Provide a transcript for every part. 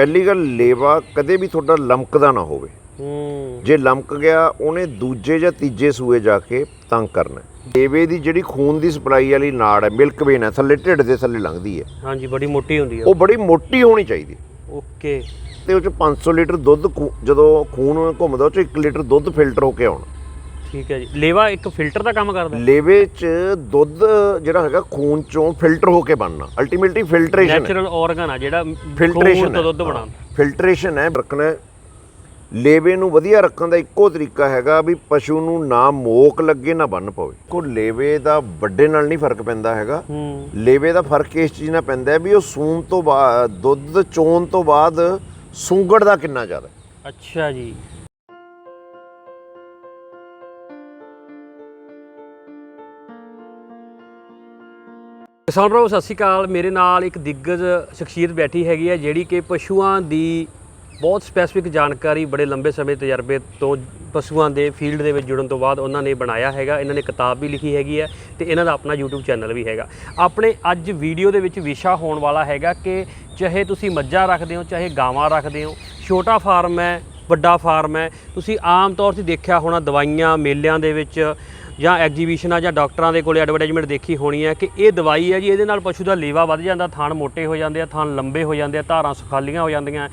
ਪਹਿਲੀ ਗੱਲ ਲੇਵਾ ਕਦੇ ਵੀ ਤੁਹਾਡਾ ਲਮਕਦਾ ਨਾ ਹੋਵੇ। ਹੂੰ। ਜੇ ਲਮਕ ਗਿਆ ਉਹਨੇ ਦੂਜੇ ਜਾਂ ਤੀਜੇ ਸੂਏ ਜਾ ਕੇ ਤੰਗ ਕਰਨਾ। ਹੈ। ਲੇਵੇ ਦੀ ਜਿਹੜੀ ਖੂਨ ਦੀ ਸਪਲਾਈ ਵਾਲੀ ਨਾੜ ਹੈ ਮਿਲਕ ਵੇਨ ਹੈ ਥੱਲੇ ਢਿੱਡ ਦੇ ਥੱਲੇ ਲੰਘਦੀ ਹੈ। ਹਾਂਜੀ ਬੜੀ ਮੋਟੀ ਹੁੰਦੀ ਆ ਉਹ ਬੜੀ ਮੋਟੀ ਹੋਣੀ ਚਾਹੀਦੀ। ਓਕੇ। ਤੇ ਉਹ ਚ 500 ਲੀਟਰ ਦੁੱਧ ਖੂ- ਜਦੋਂ ਖੂਨ ਘੁੰਮਦਾ ਉਹ ਚ 1 ਲੀਟਰ ਦੁੱਧ ਫਿਲਟਰ ਹੋ ਕੇ ਆਉਣਾ। ਠੀਕ ਹੈ ਜੀ। ਲੇਵਾ ਇੱਕ ਫਿਲਟਰ ਦਾ ਕੰਮ ਕਰਦਾ ਲੇਵੇ ਚ ਦੁੱਧ ਜਿਹੜਾ ਹੈਗਾ ਖੂਨ ਚੋਂ ਫਿਲਟਰ ਹੋ ਕੇ ਬਣਨਾ। ਅਲਟੀਮੇਟਲੀ ਫਿਲਟਰੇਸ਼ਨ ਹੈ। ਨੈਚੁਰਲ ਆਰਗਨ ਆ ਜਿਹੜਾ ਫਿਲਟਰੇਸ਼ਨ ਤੋਂ ਦੁੱਧ ਬਣਾਉਂਦਾ ਫਿਲਟਰੇਸ਼ਨ ਹੈ ਰੱਖਣਾ। ਲੇਵੇ ਨੂੰ ਵਧੀਆ ਰੱਖਣ ਦਾ ਇੱਕੋ ਤਰੀਕਾ ਹੈਗਾ ਵੀ ਪਸ਼ੂ ਨੂੰ ਨਾ ਮੋਕ ਲੱਗੇ ਨਾ ਬੰਨ ਪਵੇ। ਕੋ ਲੇਵੇ ਦਾ ਵੱਡੇ ਨਾਲ ਨਹੀਂ ਫ਼ਰਕ ਪੈਂਦਾ ਹੈਗਾ। ਲੇਵੇ ਦਾ ਫ਼ਰਕ ਇਸ ਚੀਜ਼ ਨਾਲ ਪੈਂਦਾ ਵੀ ਉਹ ਸੂਣ ਤੋਂ ਬਾਅਦ ਦੁੱਧ ਚੋਣ ਤੋਂ ਬਾਅਦ ਸੁੰਗੜ ਦਾ ਕਿੰਨਾ ਜ਼ਿਆਦਾ। ਅੱਛਾ ਜੀ। ਕਿਸਾਨ ਭਰਾਵੋ, ਸਤਿ ਸ਼੍ਰੀ ਅਕਾਲ। ਮੇਰੇ ਨਾਲ ਇੱਕ ਦਿੱਗਜ ਸ਼ਖਸੀਅਤ ਬੈਠੀ ਹੈਗੀ ਹੈ, ਜਿਹੜੀ ਕਿ ਪਸ਼ੂਆਂ ਦੀ ਬਹੁਤ ਸਪੈਸੀਫਿਕ ਜਾਣਕਾਰੀ ਬੜੇ ਲੰਬੇ ਸਮੇਂ ਤਜਰਬੇ ਤੋਂ ਪਸ਼ੂਆਂ ਦੇ ਫੀਲਡ ਦੇ ਵਿੱਚ ਜੁੜਨ ਤੋਂ ਬਾਅਦ ਉਹਨਾਂ ਨੇ ਬਣਾਇਆ ਹੈਗਾ। ਇਹਨਾਂ ਨੇ ਕਿਤਾਬ ਵੀ ਲਿਖੀ ਹੈਗੀ ਹੈ ਤੇ ਇਹਨਾਂ ਦਾ ਆਪਣਾ YouTube ਚੈਨਲ ਵੀ ਹੈਗਾ। ਆਪਣੇ ਅੱਜ ਵੀਡੀਓ ਦੇ ਵਿੱਚ ਵਿਸ਼ਾ ਹੋਣ ਵਾਲਾ ਹੈਗਾ ਕਿ ਚਾਹੇ ਤੁਸੀਂ ਮੱਝਾਂ ਰੱਖਦੇ ਹੋ, ਚਾਹੇ ਗਾਵਾਂ ਰੱਖਦੇ ਹੋ, ਛੋਟਾ ਫਾਰਮ ਹੈ, ਵੱਡਾ ਫਾਰਮ ਹੈ, ਤੁਸੀਂ ਆਮ ਤੌਰ ਤੇ ਦੇਖਿਆ ਹੋਣਾ ਦਵਾਈਆਂ ਮੇਲਿਆਂ ਦੇ ਵਿੱਚ ਜਾਂ ਐਗਜੀਬਿਸ਼ਨਾਂ ਜਾਂ ਡਾਕਟਰਾਂ ਦੇ ਕੋਲੇ ਐਡਵਰਟਾਈਜ਼ਮੈਂਟ ਦੇਖੀ ਹੋਣੀ ਹੈ ਕਿ ਇਹ ਦਵਾਈ ਹੈ ਜੀ, ਇਹਦੇ ਨਾਲ ਪਸ਼ੂ ਦਾ ਲੇਵਾ ਵੱਧ ਜਾਂਦਾ, ਥਣ ਮੋਟੇ ਹੋ ਜਾਂਦੇ ਆ, ਥਣ ਲੰਬੇ ਹੋ ਜਾਂਦੇ ਆ, ਧਾਰਾਂ ਸੁਖਾਲੀਆਂ ਹੋ ਜਾਂਦੀਆਂ।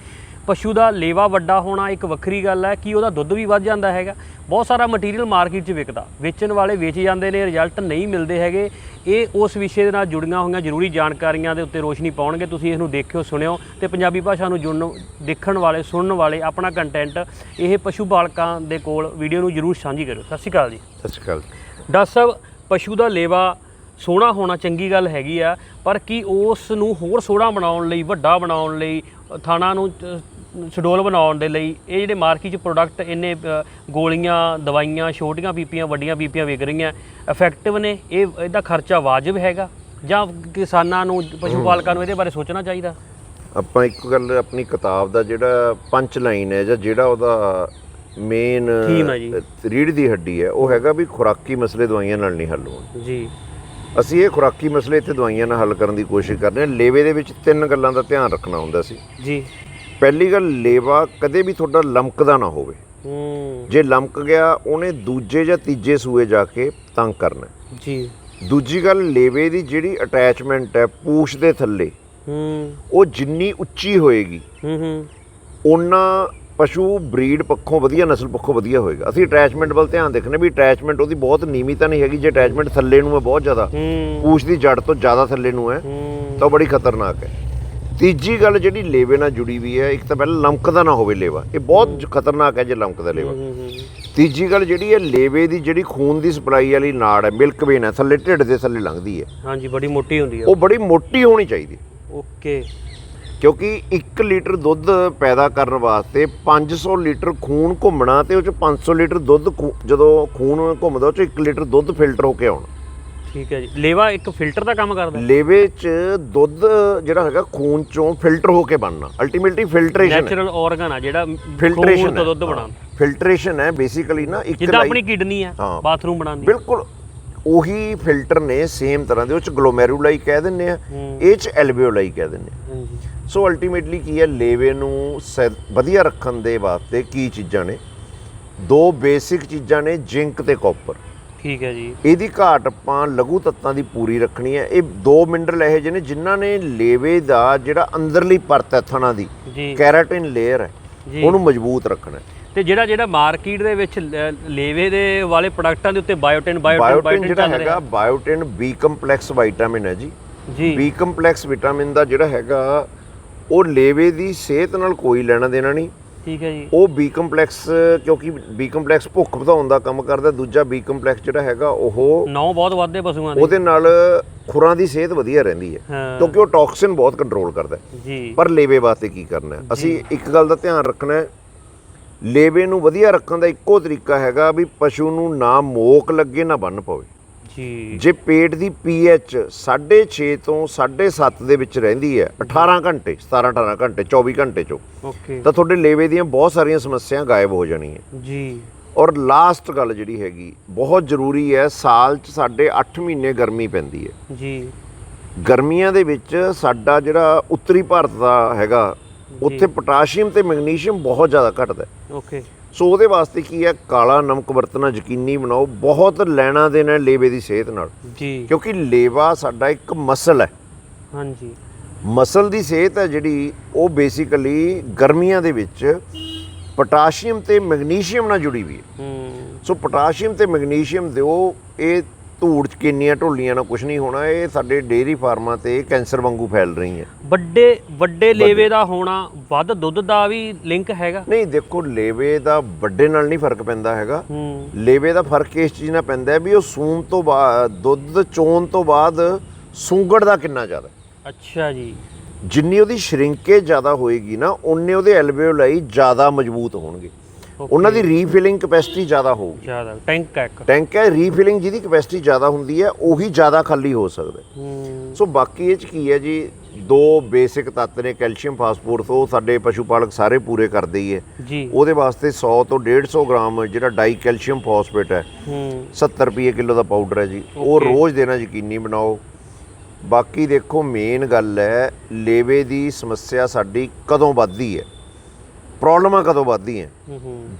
ਪਸ਼ੂ ਦਾ ਲੇਵਾ ਵੱਡਾ ਹੋਣਾ ਇੱਕ ਵੱਖਰੀ ਗੱਲ ਹੈ ਕਿ ਉਹਦਾ ਦੁੱਧ ਵੀ ਵੱਧ ਜਾਂਦਾ ਹੈਗਾ? ਬਹੁਤ ਸਾਰਾ ਮਟੀਰੀਅਲ ਮਾਰਕੀਟ 'ਚ ਵਿਕਦਾ। ਵੇਚਣ ਵਾਲੇ ਵੇਚ ਜਾਂਦੇ ਨੇ ਰਿਜ਼ਲਟ ਨਹੀਂ ਮਿਲਦੇ ਹੈਗੇ। ਇਹ ਉਸ ਵਿਸ਼ੇ ਦੇ ਨਾਲ ਜੁੜੀਆਂ ਹੋਈਆਂ ਜ਼ਰੂਰੀ ਜਾਣਕਾਰੀਆਂ ਦੇ ਉੱਤੇ ਰੋਸ਼ਨੀ ਪਾਉਣਗੇ। ਤੁਸੀਂ ਇਹਨੂੰ ਦੇਖਿਓ ਸੁਣਿਓ ਤੇ ਪੰਜਾਬੀ ਭਾਸ਼ਾ ਨੂੰ ਜੁੜਨ ਦੇਖਣ ਵਾਲੇ ਸੁਣਨ ਵਾਲੇ ਆਪਣਾ ਕੰਟੈਂਟ ਇਹ ਪਸ਼ੂ ਪਾਲਕਾਂ ਦੇ ਕੋਲ ਵੀਡੀਓ ਨੂੰ ਜ਼ਰੂਰ ਸਾਂਝੀ ਕਰਿਓ। ਸਤਿ ਸ਼੍ਰੀ ਅਕਾਲ ਜੀ। ਸਤਿ ਸ਼੍ਰੀ ਅਕਾਲ ਡਾਕਟਰ ਸਾਹਿਬ ਪਸ਼ੂ ਦਾ ਲੇਵਾ ਸੋਹਣਾ ਹੋਣਾ ਚੰਗੀ ਗੱਲ ਹੈਗੀ ਆ ਪਰ ਕੀ ਉਸ ਨੂੰ ਹੋਰ ਸੋਹਣਾ ਬਣਾਉਣ ਲਈ ਵੱਡਾ ਬਣਾਉਣ ਲਈ ਥਾਣਾ ਨੂੰ ਸ਼ਡੋਲ ਬਣਾਉਣ ਦੇ ਲਈ ਇਹ ਜਿਹੜੇ ਮਾਰਕੀਟ 'ਚ ਪ੍ਰੋਡਕਟ ਇੰਨੇ ਗੋਲੀਆਂ ਦਵਾਈਆਂ ਛੋਟੀਆਂ ਪੀਪੀਆਂ ਵੱਡੀਆਂ ਪੀਪੀਆਂ ਵਿਕ ਰਹੀਆਂ ਇਫੈਕਟਿਵ ਨੇ ਇਹ ਇਹਦਾ ਖਰਚਾ ਵਾਜਬ ਹੈਗਾ? ਜਾਂ ਕਿਸਾਨਾਂ ਨੂੰ ਪਸ਼ੂ ਪਾਲਕਾਂ ਨੂੰ ਇਹਦੇ ਬਾਰੇ ਸੋਚਣਾ ਚਾਹੀਦਾ? ਆਪਾਂ ਇੱਕ ਗੱਲ ਆਪਣੀ ਕਿਤਾਬ ਦਾ ਜਿਹੜਾ ਪੰਚ ਲਾਈਨ ਹੈ ਜਾਂ ਜਿਹੜਾ ਉਹਦਾ ਮੇਨ। ਰੀੜ ਦੀ ਹੱਡੀ ਹੈ ਉਹ ਹੈਗਾ ਵੀ ਖੁਰਾਕੀ ਮਸਲੇ ਦਵਾਈਆਂ ਨਾਲ ਨਹੀਂ ਹੱਲ ਹੋਣਗੇ ਜੀ। ਅਸੀਂ ਇਹ ਖੁਰਾਕੀ ਮਸਲੇ ਇੱਥੇ ਦਵਾਈਆਂ ਨਾਲ ਹੱਲ ਕਰਨ ਦੀ ਕੋਸ਼ਿਸ਼ ਕਰਦੇ ਹਾਂ। ਲੇਵੇ ਦੇ ਵਿੱਚ ਤਿੰਨ ਗੱਲਾਂ ਦਾ ਧਿਆਨ ਰੱਖਣਾ ਹੁੰਦਾ ਸੀ। ਜੀ। ਪਹਿਲੀ ਗੱਲ ਲੇਵਾ ਕਦੇ ਵੀ ਤੁਹਾਡਾ ਲਮਕਦਾ ਨਾ ਹੋਵੇ। ਹੂੰ। ਜੇ ਲਮਕ ਗਿਆ ਉਹਨੇ ਦੂਜੇ ਜਾਂ ਤੀਜੇ ਸੂਏ ਜਾ ਕੇ ਤੰਗ ਕਰਨਾ। ਜੀ। ਦੂਜੀ ਗੱਲ ਲੇਵੇ ਦੀ ਜਿਹੜੀ ਅਟੈਚਮੈਂਟ ਹੈ ਪੂਛ ਦੇ ਥੱਲੇ ਹੂੰ। ਉਹ ਜਿੰਨੀ ਉੱਚੀ ਹੋਏਗੀ ਹੂੰ ਹੂੰ। ਉਹਨਾਂ ਪਸ਼ੂ ਬਰੀਡ ਪੱਖੋਂ ਵਧੀਆ ਨਸਲ ਪੱਖੋਂ ਵਧੀਆ ਹੋਏਗਾ। ਅਸੀਂ ਅਟੈਚਮੈਂਟ ਵੱਲ ਧਿਆਨ ਦੇਖਣੇ ਵੀ ਅਟੈਚਮੈਂਟ ਉਹਦੀ ਬਹੁਤ ਨੀਵੀਂ ਤਾਂ ਨਹੀਂ ਹੈਗੀ ਜੇ ਅਟੈਚਮੈਂਟ ਥੱਲੇ ਨੂੰ ਹੈ ਬਹੁਤ ਜ਼ਿਆਦਾ। ਪੂਛ ਦੀ ਜੜ ਤੋਂ ਜ਼ਿਆਦਾ ਥੱਲੇ ਨੂੰ ਹੈ ਹੂੰ। ਤਾਂ ਬੜੀ ਖਤਰਨਾਕ ਹੈ। ਤੀਜੀ ਗੱਲ ਜਿਹੜੀ ਲੇਵੇ ਨਾਲ ਜੁੜੀ ਵੀ ਹੈ ਇੱਕ ਤਾਂ ਪਹਿਲਾਂ ਲਮਕਦਾ ਨਾ ਹੋਵੇ ਲੇਵਾ। ਇਹ ਬਹੁਤ ਖਤਰਨਾਕ ਹੈ ਜੇ ਲਮਕਦਾ ਲੇਵਾ। ਹੂੰ ਹੂੰ ਤੀਜੀ ਗੱਲ ਜਿਹੜੀ ਹੈ ਲੇਵੇ ਦੀ ਜਿਹੜੀ ਖੂਨ ਦੀ ਸਪਲਾਈ ਵਾਲੀ ਨਾੜ ਹੈ ਮਿਲਕ ਵੇਨ ਹੈ ਥੱਲੇ ਢਿੱਡ ਦੇ ਥੱਲੇ ਲੰਘਦੀ ਹੈ। ਹਾਂਜੀ ਬੜੀ ਮੋਟੀ ਹੁੰਦੀ ਆ ਉਹ ਬੜੀ ਮੋਟੀ ਹੋਣੀ ਚਾਹੀਦੀ। ਓਕੇ। ਕਿਉਂਕਿ 1 ਲੀਟਰ ਦੁੱਧ ਪੈਦਾ ਕਰਨ ਵਾਸਤੇ 500 ਲੀਟਰ ਖੂਨ ਘੁੰਮਣਾ ਤੇ ਉਹ ਚ 500 ਲੀਟਰ ਦੁੱਧ ਖੂ- ਜਦੋਂ ਖੂਨ ਘੁੰਮਦਾ ਉਹ ਚ 1 ਲੀਟਰ ਦੁੱਧ ਫਿਲਟਰ ਹੋ ਕੇ ਆਉਣਾ। ਠੀਕ ਹੈ ਜੀ। ਲੇਵਾ ਇੱਕ ਫਿਲਟਰ ਦਾ ਕੰਮ ਕਰਦਾ ਲੇਵੇ ਚ ਦੁੱਧ ਜਿਹੜਾ ਹੈਗਾ ਖੂਨ ਚੋਂ ਫਿਲਟਰ ਹੋ ਕੇ ਬਣਨਾ। ਅਲਟੀਮੇਟਲੀ ਫਿਲਟਰੇਸ਼ਨ ਹੈ। ਨੈਚੁਰਲ ਆਰਗਨ ਆ ਜਿਹੜਾ ਫਿਲਟਰੇਸ਼ਨ ਤੋਂ ਦੁੱਧ ਬਣਾਉਂਦਾ। ਫਿਲਟਰੇਸ਼ਨ ਹੈ ਬੇਸਿਕਲੀ ਨਾ ਇੱਕ ਜਿੱਦਾਂ ਆਪਣੀ ਕਿਡਨੀ ਆ। ਬਾਥਰੂਮ ਬਣਾਉਂਦੀ ਬਿਲਕੁਲ। ਉਹੀ ਫਿਲਟਰ ਨੇ ਸੇਮ ਤਰ੍ਹਾਂ ਦੇ ਉਹ ਚ ਗਲੋਮੈਰੂਲਾਈ ਕਹਿ ਦਿੰਦੇ ਆ। ਇਹ ਚ ਐਲਵੇਓਲਾਈ ਕਹਿ ਦਿੰਦੇ ਆ। ਸੋ ਅਲਟੀਮੇਟਲੀ ਕੀ ਹੈ ਲੇਵੇ ਨੂੰ ਵਧੀਆ ਰੱਖਣ ਦੇ ਵਾਸਤੇ ਕੀ ਚੀਜ਼ਾਂ ਨੇ? ਦੋ ਬੇਸਿਕ ਚੀਜ਼ਾਂ ਨੇ ਜ਼ਿੰਕ ਤੇ ਕਾਪਰ ਠੀਕ ਹੈ ਜੀ। ਇਹਦੀ ਘਾਟ ਆਪਾਂ ਲਘੂ ਤੱਤਾਂ ਦੀ ਪੂਰੀ ਰੱਖਣੀ ਹੈ। ਇਹ ਦੋ ਮਿਨਰਲ ਇਹੋ ਜਿਹੇ ਨੇ ਜਿਨ੍ਹਾਂ ਨੇ ਲੇਵੇ ਦਾ ਜਿਹੜਾ ਅੰਦਰਲੀ ਪਰਤ ਹੈ ਥਣਾ ਦੀ ਜੀ। ਕੈਰਾਟਿਨ ਲੇਅਰ ਹੈ। ਉਹਨੂੰ ਮਜ਼ਬੂਤ ਰੱਖਣਾ ਤੇ ਜਿਹੜਾ ਜਿਹੜਾ ਮਾਰਕੀਟ ਦੇ ਵਿੱਚ ਲੇਵੇ ਦੇ ਵਾਲੇ ਪ੍ਰੋਡਕਟਾਂ ਦੇ ਉੱਤੇ ਬਾਇਓਟਿਨ ਬਾਇਓਟਿਨ ਜਿਹੜਾ ਹੈਗਾ ਬਾਇਓਟਿਨ ਬੀ ਕੰਪਲੈਕਸ ਵਿਟਾਮਿਨ ਹੈ ਜੀ। ਜੀ। ਬੀ ਕੰਪਲੈਕਸ ਵਿਟਾਮਿਨ ਦਾ ਜਿਹੜਾ ਹੈਗਾ ਉਹ ਲੇਵੇ ਦੀ ਸਿਹਤ ਨਾਲ ਕੋਈ ਲੈਣਾ ਦੇਣਾ ਨਹੀਂ। ਠੀਕ ਹੈ ਜੀ। ਉਹ ਬੀ ਕੰਪਲੈਕਸ ਕਿਉਂਕਿ ਬੀ ਕੰਪਲੈਕਸ ਭੁੱਖ ਵਧਾਉਣ ਦਾ ਕੰਮ ਕਰਦਾ ਦੂਜਾ ਬੀ ਕੰਪਲੈਕਸ ਜਿਹੜਾ ਹੈਗਾ ਉਹ ਨੌ ਬਹੁਤ ਵੱਧਦੇ ਪਸ਼ੂਆਂ ਦੇ। ਉਹਦੇ ਨਾਲ ਖੁਰਾਂ ਦੀ ਸਿਹਤ ਵਧੀਆ ਰਹਿੰਦੀ ਹੈ ਕਿਉਂਕਿ ਉਹ ਟੌਕਸਿਨ ਬਹੁਤ ਕੰਟਰੋਲ ਕਰਦਾ ਜੀ। ਪਰ ਲੇਵੇ ਵਾਸਤੇ ਕੀ ਕਰਨਾ ਅਸੀਂ ਇੱਕ ਗੱਲ ਦਾ ਧਿਆਨ ਰੱਖਣਾ ਹੈ ਲੇਵੇ ਨੂੰ ਵਧੀਆ ਰੱਖਣ ਦਾ ਇੱਕੋ ਤਰੀਕਾ ਹੈਗਾ ਵੀ ਪਸ਼ੂ ਨੂੰ ਨਾ ਮੋਕ ਲੱਗੇ ਨਾ ਬੰਨ ਪਵੇ। ਜੀ ਜੇ ਪੇਟ ਦੀ ਪੀਐਚ 6.5 ਤੋਂ 7.5 ਦੇ ਵਿੱਚ ਰਹਿੰਦੀ ਹੈ 18 ਘੰਟੇ 17 18 ਘੰਟੇ 24 ਘੰਟੇ ਚੋਂ ਓਕੇ। ਤਾਂ ਤੁਹਾਡੇ ਲੇਵੇ ਦੀਆਂ ਬਹੁਤ ਸਾਰੀਆਂ ਸਮੱਸਿਆਵਾਂ ਗਾਇਬ ਹੋ ਜਾਣੀਆਂ। ਜੀ। ਔਰ ਲਾਸਟ ਗੱਲ ਜਿਹੜੀ ਹੈਗੀ ਬਹੁਤ ਜ਼ਰੂਰੀ ਹੈ ਸਾਲ 'ਚ ਸਾਡੇ 8 ਮਹੀਨੇ ਗਰਮੀ ਪੈਂਦੀ ਹੈ। ਜੀ। ਗਰਮੀਆਂ ਦੇ ਵਿੱਚ ਸਾਡਾ ਜਿਹੜਾ ਉੱਤਰੀ ਭਾਰਤ ਦਾ ਹੈਗਾ ਉੱਥੇ ਪੋਟਾਸ਼ੀਅਮ ਤੇ ਮੈਗਨੀਸ਼ੀਅਮ ਬਹੁਤ ਜ਼ਿਆਦਾ ਘਟਦਾ। ਓਕੇ। ਸੋ ਉਹਦੇ ਵਾਸਤੇ ਕੀ ਹੈ ਕਾਲਾ ਨਮਕ ਵਰਤਣਾ ਯਕੀਨੀ ਬਣਾਓ ਬਹੁਤ ਲੈਣਾ ਦੇਣਾ ਹੈ ਲੇਵੇ ਦੀ ਸਿਹਤ ਨਾਲ। ਜੀ। ਕਿਉਂਕਿ ਲੇਵਾ ਸਾਡਾ ਇੱਕ ਮਸਲ ਹੈ। ਹਾਂਜੀ। ਮਸਲ ਦੀ ਸਿਹਤ ਹੈ ਜਿਹੜੀ ਉਹ ਬੇਸਿਕਲੀ ਗਰਮੀਆਂ ਦੇ ਵਿੱਚ ਪੋਟਾਸ਼ੀਅਮ ਤੇ ਮੈਗਨੀਸ਼ੀਅਮ ਨਾਲ ਜੁੜੀ ਵੀ ਹੈ। ਹੂੰ। ਸੋ ਪੋਟਾਸ਼ੀਅਮ ਤੇ ਮੈਗਨੀਸ਼ੀਅਮ ਦਿਓ ਇਹ ਧੂੜ ਚ ਕਿੰਨੀਆਂ ਢੋਲੀਆਂ ਨਾਲ ਕੁਝ ਨਹੀਂ ਹੋਣਾ ਇਹ ਸਾਡੇ ਡੇਅਰੀ ਫਾਰਮਾਂ ਤੇ ਕੈਂਸਰ ਵਾਂਗੂ ਫੈਲ ਰਹੀਆਂ ਵੱਡੇ ਵੱਡੇ ਲੇਵੇ ਦਾ ਹੋਣਾ ਵੱਧ ਦੁੱਧ ਦਾ ਵੀ ਲਿੰਕ ਹੈਗਾ? ਨਹੀਂ ਦੇਖੋ ਲੇਵੇ ਦਾ ਵੱਡੇ ਨਾਲ ਨਹੀਂ ਫ਼ਰਕ ਪੈਂਦਾ ਹੈਗਾ। ਹੂੰ। ਲੇਵੇ ਦਾ ਫ਼ਰਕ ਇਸ ਚੀਜ਼ ਨਾਲ ਪੈਂਦਾ ਹੈ ਵੀ ਉਹ ਸੂਣ ਤੋਂ ਬਾਅਦ ਦੁੱਧ ਚੋਣ ਤੋਂ ਬਾਅਦ ਸੂੰਗੜ ਦਾ ਕਿੰਨਾ ਜ਼ਿਆਦਾ ਅੱਛਾ ਜੀ। ਜਿੰਨੀ ਉਹਦੀ ਸ਼ਰਿੰਕੇਜ ਜ਼ਿਆਦਾ ਹੋਏਗੀ ਨਾ ਉਨੇ ਉਹਦੇ ਐਲਵੇਓਲਾਈ ਜ਼ਿਆਦਾ ਮਜ਼ਬੂਤ ਹੋਣਗੇ. ਉਹਨਾਂ ਦੀ ਰੀਫਿਲਿੰਗ ਕਪੈਸਿਟੀ ਜ਼ਿਆਦਾ ਹੋਊਗੀ ਜ਼ਿਆਦਾ ਟੈਂਕ ਹੈ ਇੱਕ। ਟੈਂਕ ਹੈ ਰੀਫਿਲਿੰਗ ਜਿਹਦੀ ਕਪੈਸਿਟੀ ਜ਼ਿਆਦਾ ਹੁੰਦੀ ਹੈ ਉਹੀ ਜ਼ਿਆਦਾ ਖਾਲੀ ਹੋ ਸਕਦਾ ਸੋ ਬਾਕੀ ਇਹ ਚ ਕੀ ਹੈ ਜੀ ਦੋ ਬੇਸਿਕ ਤੱਤ ਨੇ ਕੈਲਸ਼ੀਅਮ ਫਾਸਫੋਰਸ ਉਹ ਸਾਡੇ ਪਸ਼ੂ ਪਾਲਕ ਸਾਰੇ ਪੂਰੇ ਕਰਦੇ ਹੀ ਹੈ। ਜੀ। ਉਹਦੇ ਵਾਸਤੇ 100 ਤੋਂ 150 ਗ੍ਰਾਮ ਜਿਹੜਾ ਡਾਈ ਕੈਲਸ਼ੀਅਮ ਫਾਸਫੇਟ ਹੈ ਹੂੰ। 70 ਰੁਪਏ ਕਿਲੋ ਦਾ ਪਾਊਡਰ ਹੈ ਜੀ। ਉਹ. ਰੋਜ਼ ਦੇਣਾ ਯਕੀਨੀ ਬਣਾਓ। ਬਾਕੀ ਦੇਖੋ ਮੇਨ ਗੱਲ ਹੈ ਲੇਵੇ ਦੀ ਸਮੱਸਿਆ ਸਾਡੀ ਕਦੋਂ ਵੱਧਦੀ ਹੈ? ਪ੍ਰੋਬਲਮਾਂ ਕਦੋਂ ਵੱਧਦੀਆਂ?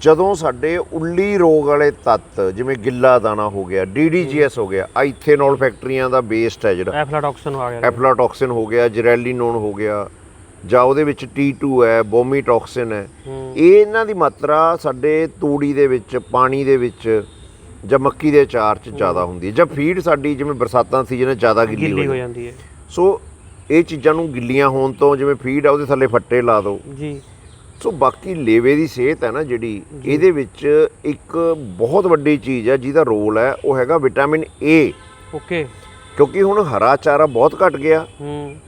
ਜਦੋਂ ਸਾਡੇ ਉੱਲੀ ਰੋਗ ਵਾਲੇ ਤੱਤ ਜਿਵੇਂ ਗਿੱਲਾ ਦਾਣਾ ਹੋ ਗਿਆ ਡੀਡੀਜੀਐਸ ਹੋ ਗਿਆ ਆ ਇਥੇਨੋਲ ਫੈਕਟਰੀਆਂ ਦਾ ਵੇਸਟ ਹੈ ਜਿਹੜਾ। ਐਫਲਾਟੌਕਸਿਨ ਆ ਗਿਆ। ਐਫਲਾਟੌਕਸਿਨ ਹੋ ਗਿਆ ਜਰੈਲੀਨੋਨ ਹੋ ਗਿਆ ਜਾਂ ਉਹਦੇ ਵਿੱਚ T2 ਹੈ ਬੋਮੀਟੌਕਸਿਨ ਹੈ। ਇਹ ਇਹਨਾਂ ਦੀ ਮਾਤਰਾ ਸਾਡੇ ਤੂੜੀ ਦੇ ਵਿੱਚ ਪਾਣੀ ਦੇ ਵਿੱਚ ਜਾਂ ਮੱਕੀ ਦੇ ਅਚਾਰ 'ਚ ਜ਼ਿਆਦਾ ਹੁੰਦੀ ਹੈ ਜਾਂ ਫੀਡ ਸਾਡੀ ਜਿਵੇਂ ਬਰਸਾਤਾਂ ਸੀਜ਼ਨ 'ਚ ਜ਼ਿਆਦਾ ਗਿੱਲੀ ਹੋ। ਜਾਂਦੀ ਹੈ। ਸੋ ਇਹ ਚੀਜ਼ਾਂ ਨੂੰ ਗਿੱਲੀਆਂ ਹੋਣ ਤੋਂ ਜਿਵੇਂ ਫੀਡ ਆ ਉਹਦੇ ਥੱਲੇ ਫੱਟੇ ਲਾ ਦਿਓ। ਜੀ। ਸੋ ਬਾਕੀ ਲੇਵੇ ਦੀ ਸਿਹਤ ਹੈ ਨਾ ਜਿਹੜੀ ਇਹਦੇ ਵਿੱਚ ਇੱਕ ਬਹੁਤ ਵੱਡੀ ਚੀਜ਼ ਹੈ ਜਿਹਦਾ ਰੋਲ ਹੈ ਉਹ ਹੈਗਾ ਵਿਟਾਮਿਨ ਏ ਓਕੇ। ਕਿਉਂਕਿ ਹੁਣ ਹਰਾ ਚਾਰਾ ਬਹੁਤ ਘਟ ਗਿਆ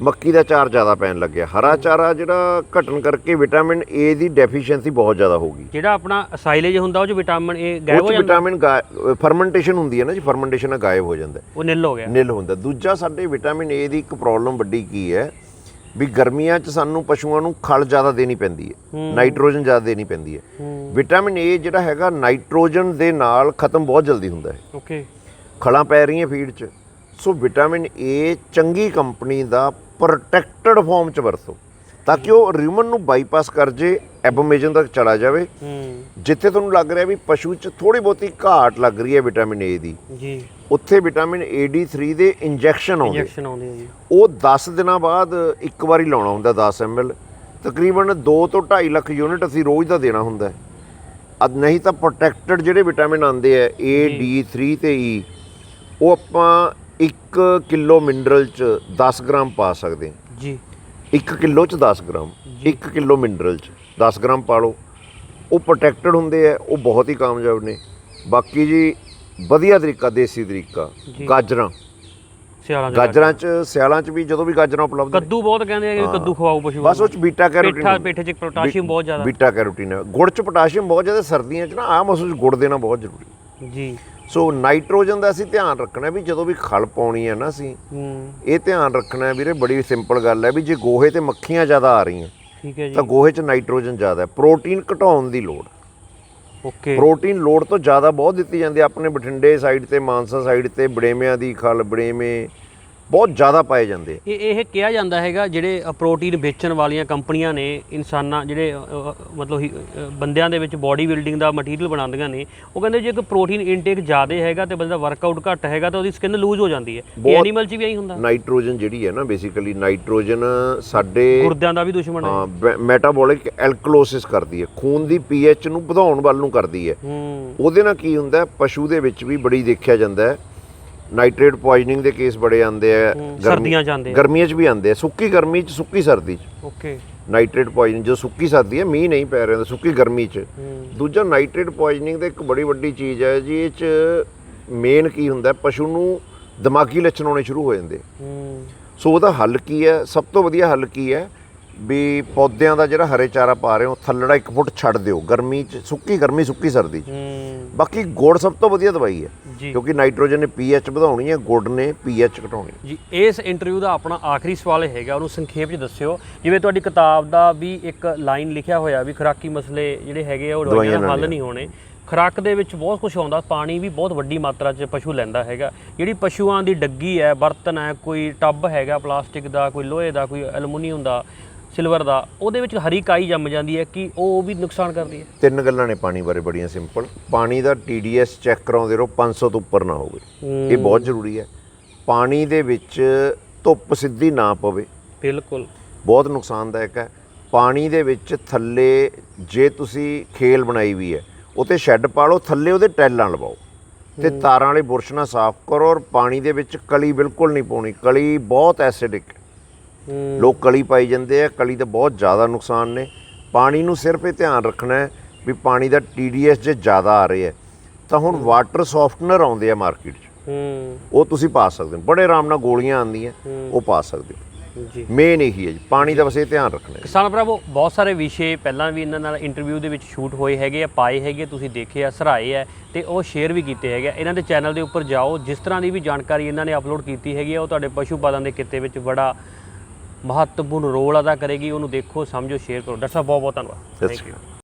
ਮੱਕੀ ਦਾ ਚਾਰ ਜ਼ਿਆਦਾ ਪੈਣ ਲੱਗਿਆ ਹਰਾ ਚਾਰਾ ਜਿਹੜਾ ਘਟਣ ਕਰਕੇ ਵਿਟਾਮਿਨ ਏ ਦੀ ਡੈਫੀਸ਼ੀਐਂਸੀ ਬਹੁਤ ਜ਼ਿਆਦਾ ਹੋ ਗਈ। ਜਿਹੜਾ ਆਪਣਾ ਸਾਈਲੇਜ ਹੁੰਦਾ ਉਹ ਚ ਵਿਟਾਮਿਨ ਏ ਗਾਇਬ ਹੋ ਜਾਂਦਾ? ਵਿਟਾਮਿਨ ਫਰਮੈਂਟੇਸ਼ਨ ਹੁੰਦੀ ਹੈ ਨਾ ਜੀ ਫਰਮੈਂਟੇਸ਼ਨ ਨਾਲ ਗਾਇਬ ਹੋ ਜਾਂਦਾ। ਉਹ ਨਿਲ ਹੋ ਗਿਆ। ਨਿਲ ਹੁੰਦਾ। ਦੂਜਾ ਸਾਡੇ ਵਿਟਾਮਿਨ ਏ ਦੀ ਇੱਕ ਪ੍ਰੋਬਲਮ ਵੱਡੀ ਕੀ ਹੈ ਵੀ ਗਰਮੀਆਂ 'ਚ ਸਾਨੂੰ ਪਸ਼ੂਆਂ ਨੂੰ ਖਲ ਜ਼ਿਆਦਾ ਦੇਣੀ ਪੈਂਦੀ ਹੈ। ਨਾਈਟ੍ਰੋਜਨ ਜ਼ਿਆਦਾ ਦੇਣੀ ਪੈਂਦੀ ਹੂੰ। ਵਿਟਾਮਿਨ ਏ ਜਿਹੜਾ ਹੈਗਾ ਨਾਈਟ੍ਰੋਜਨ ਦੇ ਨਾਲ ਖਤਮ ਬਹੁਤ ਜਲਦੀ ਹੁੰਦਾ ਹੈ। ਓਕੇ। ਖਲਾਂ ਪੈ ਰਹੀਆਂ ਫੀਡ 'ਚ। ਸੋ ਵਿਟਾਮਿਨ ਏ ਚੰਗੀ ਕੰਪਨੀ ਦਾ ਪ੍ਰੋਟੈਕਟਡ ਫਾਰਮ 'ਚ ਵਰਤੋ। ਤਾਂ ਕਿ ਉਹ ਰਿਊਮਨ ਨੂੰ ਬਾਈਪਾਸ ਕਰ ਜੇ ਐਬੋਮੇਜਨ ਤੱਕ ਚਲਾ ਜਾਵੇ। ਹੂੰ। ਜਿੱਥੇ ਤੁਹਾਨੂੰ ਲੱਗ ਰਿਹਾ ਵੀ ਪਸ਼ੂ 'ਚ ਥੋੜੀ ਬਹੁਤੀ ਘਾਟ ਲੱਗ ਰਹੀ ਹੈ ਵਿਟਾਮਿਨ ਏ ਦੀ। ਜੀ। ਉੱਥੇ ਵਿਟਾਮਿਨ ਏਡੀ3 ਦੇ ਇੰਜੈਕਸ਼ਨ ਆਉਂਦੇ ਇੰਜੈਕਸ਼ਨ ਆਉਂਦੇ ਆ ਜੀ। ਉਹ 10 ਦਿਨਾਂ ਬਾਅਦ ਇੱਕ ਵਾਰੀ ਲਾਉਣਾ ਹੁੰਦਾ 10 ml ਤਕਰੀਬਨ 2 ਤੋਂ 2.5 ਲੱਖ ਯੂਨਿਟ ਅਸੀਂ ਰੋਜ਼ ਦਾ ਦੇਣਾ ਹੁੰਦਾ ਅਦ ਨਹੀਂ ਤਾਂ ਪ੍ਰੋਟੈਕਟਡ ਜਿਹੜੇ ਵਿਟਾਮਿਨ ਆਉਂਦੇ ਆ A D3 ਤੇ E ਉਹ ਆਪਾਂ 1 ਕਿਲੋ ਮਿਨਰਲ ਚ 10 ਗ੍ਰਾਮ ਪਾ ਸਕਦੇ ਜੀ। 1 ਕਿਲੋ ਚ 10 ਗ੍ਰਾਮ 1 ਕਿਲੋ ਮਿਨਰਲ ਚ। 10 ਗ੍ਰਾਮ ਪਾ ਲਓ ਉਹ ਪ੍ਰੋਟੈਕਟਡ ਹੁੰਦੇ ਆ ਉਹ ਬਹੁਤ ਹੀ ਕਾਮਯਾਬ ਨੇ। ਬਾਕੀ ਜੀ ਵਧੀਆ ਤਰੀਕਾ ਦੇਸੀ ਤਰੀਕਾ। ਗਾਜਰਾਂ। ਸਿਆਲਾਂ ਚ ਗਾਜਰਾਂ। ਚ ਸਿਆਲਾਂ ਚ ਵੀ ਜਦੋਂ ਵੀ ਗਾਜਰਾਂ ਉਪਲਬਧ ਨੇ। ਕੱਦੂ ਬਹੁਤ ਕਹਿੰਦੇ ਆ ਕਿ ਕੱਦੂ ਖਵਾਓ ਪਸ਼ੂ ਬਸ ਉਹ ਚ ਬੀਟਾ ਕੈਰੋਟਿਨ ਪੇਠਾ ਪੇਠੇ ਚ ਪੋਟਾਸ਼ੀਅਮ ਬਹੁਤ ਜ਼ਿਆਦਾ। ਬੀਟਾ ਕੈਰੋਟਿਨ ਹੈ। ਗੁੜ ਚ ਪੋਟਾਸ਼ੀਅਮ ਬਹੁਤ ਜ਼ਿਆਦਾ ਸਰਦੀਆਂ ਚ ਨਾ ਆਹ ਮੌਸਮ ਚ ਗੁੜ ਦੇਣਾ ਬਹੁਤ ਜ਼ਰੂਰੀ। ਜੀ। ਸੋ ਨਾਈਟ੍ਰੋਜਨ ਦਾ ਅਸੀਂ ਧਿਆਨ ਰੱਖਣਾ ਵੀ ਜਦੋਂ ਵੀ ਖਲ ਪਾਉਣੀ ਹੈ ਨਾ ਅਸੀਂ ਇਹ ਧਿਆਨ ਰੱਖਣਾ ਵੀਰੇ ਬੜੀ ਸਿੰਪਲ ਗੱਲ ਹੈ ਵੀ ਜੇ ਗੋਹੇ ਤੇ ਮੱਖੀਆਂ ਜ਼ਿਆਦਾ ਆ ਰਹੀਆਂ ਠੀਕ ਹੈ ਤਾਂ ਜੀ ਗੋਹੇ 'ਚ ਨਾਈਟ੍ਰੋਜਨ ਜ਼ਿਆਦਾ ਹੈ। ਪ੍ਰੋਟੀਨ ਘਟਾਉਣ ਦੀ ਲੋੜ। ਓਕੇ। ਪ੍ਰੋਟੀਨ ਲੋੜ ਤੋਂ ਜ਼ਿਆਦਾ ਬਹੁਤ ਦਿੱਤੀ ਜਾਂਦੀ ਹੈ। ਆਪਣੇ ਬਠਿੰਡੇ ਸਾਈਡ ਤੇ ਮਾਨਸਾ ਸਾਈਡ ਤੇ ਬੜੇਮਿਆਂ ਦੀ ਖਲ ਬੜੇਮੇ ਬਹੁਤ ਜ਼ਿਆਦਾ ਪਾਏ ਜਾਂਦੇ ਆ। ਇਹ ਇਹ ਕਿਹਾ ਜਾਂਦਾ ਹੈਗਾ ਜਿਹੜੇ ਪ੍ਰੋਟੀਨ ਵੇਚਣ ਵਾਲੀਆਂ ਕੰਪਨੀਆਂ ਨੇ ਇਨਸਾਨਾਂ ਜਿਹੜੇ ਮਤਲਬ ਬੰਦਿਆਂ ਦੇ ਵਿੱਚ ਬਾਡੀ ਬਿਲਡਿੰਗ ਦਾ ਮਟੀਰੀਅਲ ਬਣਾਉਂਦੀਆਂ ਨੇ ਉਹ ਕਹਿੰਦੇ ਜੇ ਕੋਈ ਪ੍ਰੋਟੀਨ ਇਨਟੇਕ ਜ਼ਿਆਦਾ ਹੈਗਾ ਤੇ ਬੰਦਾ ਵਰਕਆਊਟ ਘੱਟ ਹੈਗਾ ਤਾਂ ਉਹਦੀ ਸਕਿਨ ਲੂਜ਼ ਹੋ ਜਾਂਦੀ ਹੈ। ਐਨੀਮਲ 'ਚ ਵੀ ਐਂ ਹੁੰਦਾ। ਨਾਈਟ੍ਰੋਜਨ ਜਿਹੜੀ ਹੈ ਨਾ ਬੇਸਿਕਲੀ ਨਾਈਟ੍ਰੋਜਨ ਸਾਡੇ ਗੁਰਦਿਆਂ ਦਾ ਵੀ ਦੁਸ਼ਮਣ ਹੈ। ਹਾਂ ਮੈਟਾਬੋਲਿਕ ਐਲਕਲੋਸਿਸ ਕਰਦੀ ਹੈ। ਖੂਨ ਦੀ ਪੀਐਚ ਨੂੰ ਵਧਾਉਣ ਵੱਲ ਨੂੰ ਕਰਦੀ ਹੈ। ਹੂੰ। ਉਹਦੇ ਨਾਲ ਕੀ ਹੁੰਦਾ ਪਸ਼ੂ ਦੇ ਵਿੱਚ ਵੀ ਬੜੀ ਦੇਖਿਆ ਜਾਂਦਾ ਹੈ ਨਾਈਟ੍ਰੇਟ ਪੋਇਜ਼ਨਿੰਗ ਦੇ ਕੇਸ ਬੜੇ ਆਉਂਦੇ ਆ ਸਰਦੀਆਂ 'ਚ ਆਉਂਦੇ ਆ। ਗਰਮੀਆਂ 'ਚ ਵੀ ਆਉਂਦੇ ਆ ਸੁੱਕੀ ਗਰਮੀ 'ਚ ਸੁੱਕੀ ਸਰਦੀ 'ਚ। ਓਕੇ। ਨਾਈਟ੍ਰੇਟ ਪੋਇਜ਼ਨਿੰਗ ਜੋ ਸੁੱਕੀ ਸਰਦੀ ਹੈ ਮੀਂਹ ਨਹੀਂ ਪੈ ਰਿਹਾ ਸੁੱਕੀ ਗਰਮੀ 'ਚ। ਦੂਜਾ ਨਾਈਟ੍ਰੇਟ ਪੋਇਜ਼ਨਿੰਗ ਦਾ ਇੱਕ ਬੜੀ ਵੱਡੀ ਚੀਜ਼ ਹੈ ਜੀ ਇਹ 'ਚ ਮੇਨ ਕੀ ਹੁੰਦਾ ਪਸ਼ੂ ਨੂੰ ਦਿਮਾਗੀ ਲੱਛਣ ਆਉਣੇ ਸ਼ੁਰੂ ਹੋ ਜਾਂਦੇ ਹੂੰ। ਸੋ ਉਹਦਾ ਹੱਲ ਕੀ ਹੈ? ਸਭ ਤੋਂ ਵਧੀਆ ਹੱਲ ਕੀ ਹੈ? ਵੀ ਪੌਦਿਆਂ ਦਾ ਜਿਹੜਾ ਹਰੇ ਚਾਰਾ ਪਾ ਰਹੇ ਹੋ ਥੱਲੜਾ 1 ਫੁੱਟ ਛੱਡ ਦਿਓ। ਗਰਮੀ 'ਚ ਸੁੱਕੀ ਗਰਮੀ ਸੁੱਕੀ ਸਰਦੀ 'ਚ। ਬਾਕੀ ਗੁੜ ਸਭ ਤੋਂ ਵਧੀਆ ਦਵਾਈ ਹੈ। ਕਿਉਂਕਿ ਨਾਈਟ੍ਰੋਜਨ ਨੇ ਪੀਐਚ ਵਧਾਉਣੀ ਹੈ ਗੁੜ ਨੇ ਪੀਐਚ ਘਟਾਉਣੀ ਜੀ ਇਸ ਇੰਟਰਵਿਊ ਦਾ ਆਪਣਾ ਆਖਰੀ ਸਵਾਲ ਇਹ ਹੈਗਾ ਉਹਨੂੰ ਸੰਖੇਪ 'ਚ ਦੱਸਿਓ। ਜਿਵੇਂ ਤੁਹਾਡੀ ਕਿਤਾਬ ਦਾ ਵੀ ਇੱਕ ਲਾਈਨ ਲਿਖਿਆ ਹੋਇਆ ਵੀ ਖੁਰਾਕੀ ਮਸਲੇ ਜਿਹੜੇ ਹੈਗੇ ਆ ਉਹ ਦਵਾਈਆਂ ਨਾਲ ਹੱਲ ਨਹੀਂ ਹੋਣੇ। ਖੁਰਾਕ ਦੇ ਵਿੱਚ ਬਹੁਤ ਕੁਝ ਆਉਂਦਾ ਪਾਣੀ ਵੀ ਬਹੁਤ ਵੱਡੀ ਮਾਤਰਾ 'ਚ ਪਸ਼ੂ ਲੈਂਦਾ ਹੈਗਾ। ਜਿਹੜੀ ਪਸ਼ੂਆਂ ਦੀ ਡੱਗੀ ਹੈ ਬਰਤਨ ਹੈ ਕੋਈ ਟੱਬ ਹੈਗਾ ਪਲਾਸਟਿਕ ਦਾ ਕੋਈ ਲੋਹੇ ਦਾ ਕੋਈ ਐਲੂਮੀਨੀਅਮ ਦਾ ਸਿਲਵਰ ਦਾ ਉਹਦੇ ਵਿੱਚ ਹਰੀ ਕਾਈ ਜੰਮ ਜਾਂਦੀ ਹੈ ਕਿ ਉਹ ਵੀ ਨੁਕਸਾਨ ਕਰਦੀ ਹੈ। ਤਿੰਨ ਗੱਲਾਂ ਨੇ ਪਾਣੀ ਬਾਰੇ ਬੜੀਆਂ ਸਿੰਪਲ ਪਾਣੀ ਦਾ TDS ਚੈੱਕ ਕਰਾਉਂਦੇ ਰਹੋ 500 ਤੋਂ ਉੱਪਰ ਨਾ ਹੋਵੇ। ਇਹ ਬਹੁਤ ਜ਼ਰੂਰੀ ਹੈ। ਪਾਣੀ ਦੇ ਵਿੱਚ ਧੁੱਪ ਸਿੱਧੀ ਨਾ ਪਵੇ। ਬਿਲਕੁਲ। ਬਹੁਤ ਨੁਕਸਾਨਦਾਇਕ ਹੈ। ਪਾਣੀ ਦੇ ਵਿੱਚ ਥੱਲੇ ਜੇ ਤੁਸੀਂ ਖੇਲ ਬਣਾਈ ਵੀ ਹੈ ਉਤੇ ਸ਼ੈੱਡ ਪਾ ਲਓ ਥੱਲੇ ਉਹਦੇ ਟੈਲਾਂ ਲਵਾਓ। ਤੇ ਤਾਰਾਂ ਵਾਲੇ ਬੁਰਸ਼ ਨਾਲ ਸਾਫ਼ ਕਰੋ ਔਰ ਪਾਣੀ ਦੇ ਵਿੱਚ ਕਲੀ ਬਿਲਕੁਲ ਨਹੀਂ ਪਾਉਣੀ। ਕਲੀ ਬਹੁਤ ਐਸਿਡਿਕ ਲੋਕ ਕਲੀ ਪਾਈ ਜਾਂਦੇ ਆ ਕਲੀ ਦੇ ਬਹੁਤ ਜ਼ਿਆਦਾ ਨੁਕਸਾਨ ਨੇ। ਪਾਣੀ ਨੂੰ ਸਿਰਫ ਇਹ ਧਿਆਨ ਰੱਖਣਾ ਹੈ ਵੀ ਪਾਣੀ ਦਾ TDS ਜੇ ਜ਼ਿਆਦਾ ਆ ਰਿਹਾ ਤਾਂ ਹੁਣ ਵਾਟਰ ਸੌਫਟਨਰ ਆਉਂਦੇ ਆ ਮਾਰਕੀਟ 'ਚ। ਹੂੰ। ਉਹ ਤੁਸੀਂ ਪਾ ਸਕਦੇ ਹੋ। ਬੜੇ ਆਰਾਮ ਨਾਲ ਗੋਲੀਆਂ ਆਉਂਦੀਆਂ ਉਹ ਪਾ ਸਕਦੇ ਹੋ। ਜੀ। ਮੇਨ ਇਹੀ ਹੈ ਜੀ। ਪਾਣੀ ਦਾ ਬਸ ਇਹ ਧਿਆਨ ਰੱਖਣਾ ਹੈ। ਕਿਸਾਨ ਭਰਾਵੋ ਬਹੁਤ ਸਾਰੇ ਵਿਸ਼ੇ ਪਹਿਲਾਂ ਵੀ ਇਹਨਾਂ ਨਾਲ ਇੰਟਰਵਿਊ ਦੇ ਵਿੱਚ ਸ਼ੂਟ ਹੋਏ ਹੈਗੇ ਆ ਪਾਏ ਹੈਗੇ ਤੁਸੀਂ ਦੇਖੇ ਆ ਸਰਾਏ ਆ ਤੇ ਉਹ ਸ਼ੇਅਰ ਵੀ ਕੀਤੇ ਹੈਗੇ। ਇਹਨਾਂ ਦੇ ਚੈਨਲ ਦੇ ਉੱਪਰ ਜਾਓ। ਜਿਸ ਤਰ੍ਹਾਂ ਦੀ ਵੀ ਜਾਣਕਾਰੀ ਇਹਨਾਂ ਨੇ ਅਪਲੋਡ ਕੀਤੀ ਹੈਗੀ ਆ ਉਹ ਤੁਹਾਡੇ ਪਸ਼ੂ ਪਾਲਣ ਦੇ ਕਿੱਤੇ ਵਿੱਚ ਬੜਾ ਮਹੱਤਵਪੂਰਨ ਰੋਲ ਅਦਾ ਕਰੇਗੀ ਉਹਨੂੰ ਦੇਖੋ ਸਮਝੋ ਸ਼ੇਅਰ ਕਰੋ। ਡਾਕਟਰ ਸਾਹਿਬ ਬਹੁਤ ਬਹੁਤ ਧੰਨਵਾਦ। ਸਤਿ ਸ਼੍ਰੀ. ਅਕਾਲ।